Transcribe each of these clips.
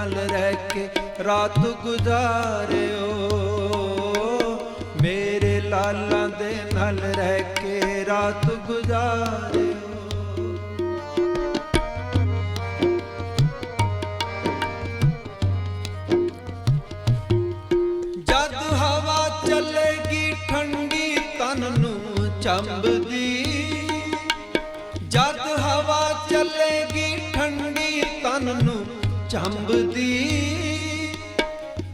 ਨਾਲ ਰਹਿ ਕੇ ਰਾਤ ਗੁਜ਼ਾਰਿਓ। ਮੇਰੇ ਲਾਲਾਂ ਦੇ ਨਾਲ ਰਹਿ ਕੇ ਰਾਤ ਗੁਜ਼ਾਰਿਓ। ਜਦ ਹਵਾ ਚੱਲੇਗੀ ਠੰਡੀ, ਤਨ ਨੂੰ ਚੰਬਦੀ। ਜਦ ਹਵਾ ਚੱਲੇਗੀ ਠੰਡੀ, ਤਨ ਨੂੰ ਚੰਬਦੀ,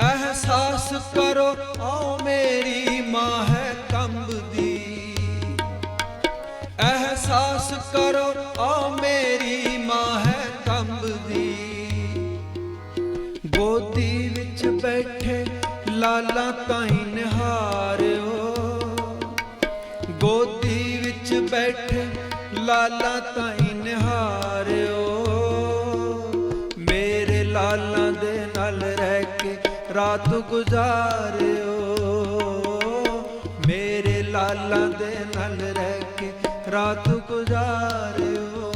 ਅਹਿਸਾਸ ਕਰੋ, ਆਓ ਮੇਰੀ ਮਾਂ ਹੈ ਕੰਬਦੀ। ਅਹਿਸਾਸ ਕਰੋ, ਆਓ ਮੇਰੀ ਮਾਂ ਹੈ ਕੰਬਦੀ। ਗੋਦੀ ਵਿੱਚ ਬੈਠੇ ਲਾਲਾ ਤਾਈ ਨਿਹਾਰਿਓ। ਗੋਦੀ ਵਿੱਚ ਬੈਠੇ ਲਾਲਾ ਤਾਈ ਮੇਰੇ ਲਾਲਾਂ ਦੇ ਨਾਲ ਰਹਿ ਕੇ ਰਾਤ ਗੁਜ਼ਾਰਿਓ। ਮੇਰੇ ਲਾਲਾਂ ਦੇ ਨਾਲ ਰਹਿ ਕੇ ਰਾਤ ਗੁਜ਼ਾਰਿਓ।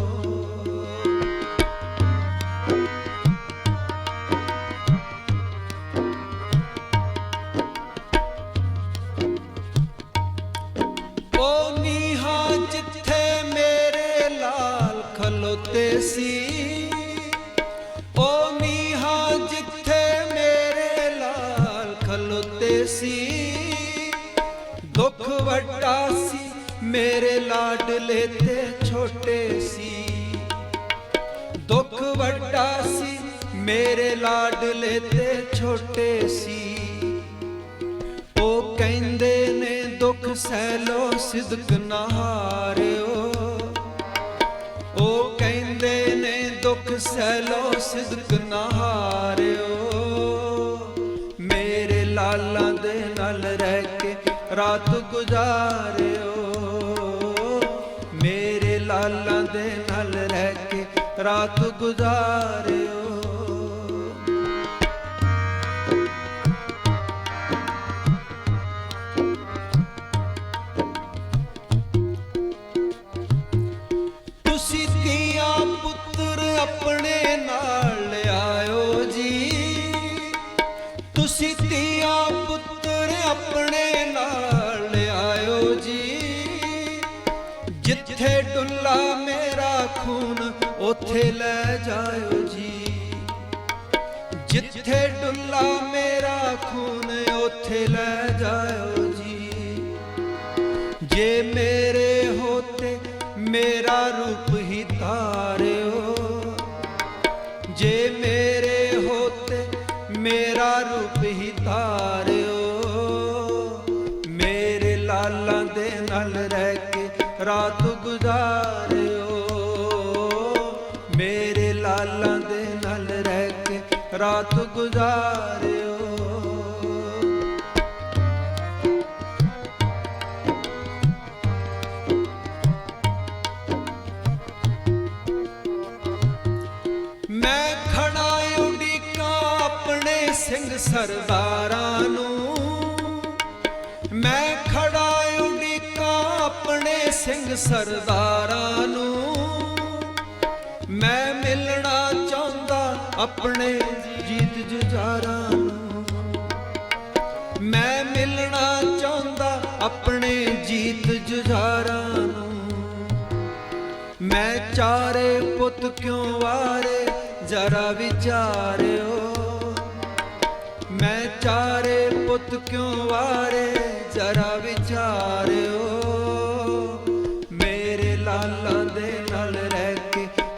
ਸੀ। ਦੁੱਖ ਵੱਡਾ ਸੀ, ਮੇਰੇ ਲਾਡਲੇ ਤੇ ਛੋਟੇ ਸੀ। ਦੁੱਖ ਵੱਡਾ ਸੀ, ਮੇਰੇ ਲਾਡਲੇ ਤੇ ਛੋਟੇ ਸੀ। ਉਹ ਕਹਿੰਦੇ ਨੇ, ਦੁੱਖ ਸਹਿ ਲੋ ਸਿਦਕ ਨਾ ਉਹ ਕਹਿੰਦੇ ਨੇ, ਦੁੱਖ ਸਹਿ ਲੋ ਸਿਦਕ ਨਾ ਲਾਲਾਂ ਦੇ ਨਾਲ ਰਹਿ ਕੇ ਰਾਤ ਗੁਜ਼ਾਰਿਓ। ਮੇਰੇ ਲਾਲਾਂ ਦੇ ਨਾਲ ਰਹਿ ਕੇ ਰਾਤ ਗੁਜ਼ਾਰਿਓ। ਤੁਸੀਂ ਧੀਆਂ ਪੁੱਤਰ ਆਪਣੇ ਨਾਲ ਲਿਆਇਓ ਜੀ। ਤੁਸੀਂ ਧੀਆਂ ਆਪਣੇ ਨਾਲ ਲਿਆਇਓ ਜੀ। ਜਿੱਥੇ ਡੁੱਲਾ ਮੇਰਾ ਖੂਨ, ਉੱਥੇ ਲੈ ਜਾਇਓ ਜੀ। ਜਿੱਥੇ ਡੁੱਲਾ ਮੇਰਾ ਖੂਨ, ਉੱਥੇ ਲੈ ਜਾਇਓ ਜੀ। ਜੇ ਮੇਰੇ ਹੋਤੇ ਮੇਰਾ ਰੂਪ ਹੀ ਤਾਰਿਓ, ਜੇ ਮੇਰੇ ਹੋਤੇ ਮੇਰਾ ਰੂਪ ਹੀ ਤਾਰਿਓ ਰਾਤ ਗੁਜ਼ਾਰਿਓ। ਮੇਰੇ ਲਾਲਾਂ ਦੇ ਨਾਲ ਰਹਿ ਕੇ ਰਾਤ ਗੁਜ਼ਾਰਿਓ। ਮੈਂ ਖੜਾ ਉਡੀਕਾਂ ਆਪਣੇ ਸਿੰਘ ਸਰਦਾਰਾਂ ਨੂੰ। ਮੈਂ ਆਪਣੇ ਸਰਦਾਰਾਂ ਨੂੰ ਮੈਂ ਮਿਲਣਾ ਚਾਹੁੰਦਾ ਆਪਣੇ ਜੀਤ ਜੁਝਾਰਾਂ ਨੂੰ। ਮੈਂ ਮਿਲਣਾ ਚਾਹੁੰਦਾ ਆਪਣੇ ਜੀਤ ਜੁਝਾਰਾਂ ਨੂੰ। ਮੈਂ ਚਾਰੇ ਪੁੱਤ ਕਿਉਂ ਵਾਰੇ, ਜਰਾ ਵਿਚਾਰਿਓ। ਮੈਂ ਚਾਰੇ ਪੁੱਤ ਕਿਉਂ ਵਾਰੇ, ਜਰਾ ਵਿਚਾਰਿਓ।